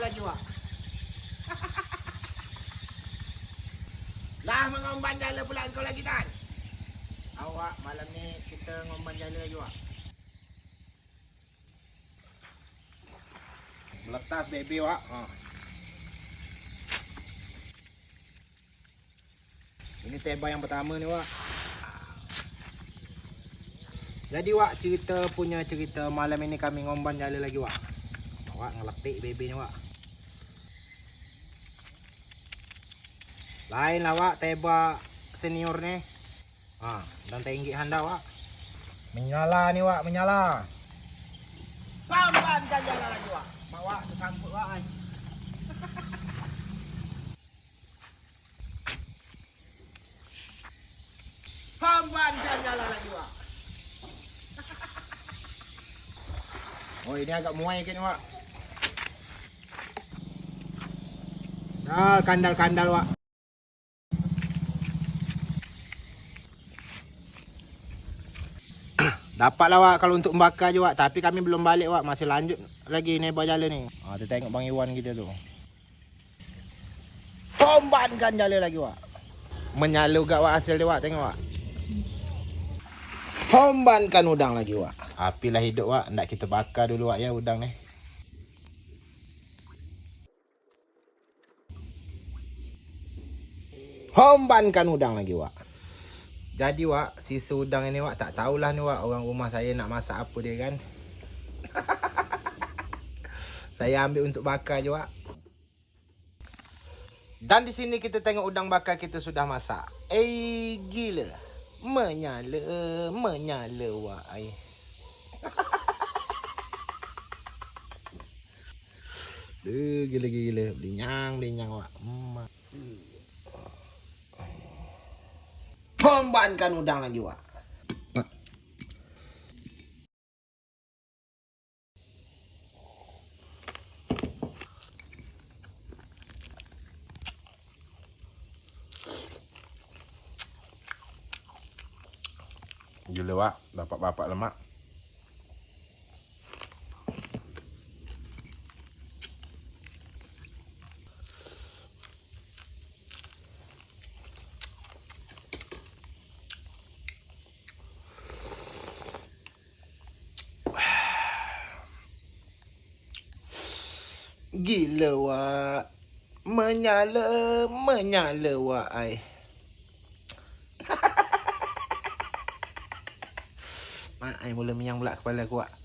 lagi wak. lah mengomban jala pula kau lagi tan. Awak malam ni kita ngomban jala wak. Meletas baby wak. Ha. Ini teba yang pertama ni wak. Jadi wak cerita punya cerita malam ini kami ngomban jala lagi wak. Wak ngeletik baby ni wak. Lain lah wak teba senior ni. Ha, dan tinggi handa wak. Menyala ni wak, menyala. Sampan kan jala lagi wak. Mak wak tersambut wak ai. Sampan kan jala lagi wak. Oh ini agak muai kan wak. Dah kandal-kandal wak. Dapatlah wak kalau untuk membakar je wak. Tapi kami belum balik wak. Masih lanjut lagi ni jalan ni. Ha, Kita tengok Bang Iwan kita tu. Tombankan jalan lagi wak. Menyala gak wak hasil dia wak. Tengok wak. Tombankan udang lagi wak. Apilah hidup wak. Nak kita bakar dulu wak ya udang ni. Hombankan udang lagi wak Jadi wak Sisa udang ini wak Tak tahulah ni wak Orang rumah saya nak masak apa dia kan? Saya ambil untuk bakar je wak. Dan di sini kita tengok udang bakar kita sudah masak. Eh gila. Menyala Menyala wak. Ai. Eh, gila-gila. Belinyang-belinyang wak. Mak. Tombankan udang lagi wak. Gila wak, dapat bapak lemak. Gila wak. Menyala, menyala wak ai. Mak ai mula menyang pula kepala aku wak.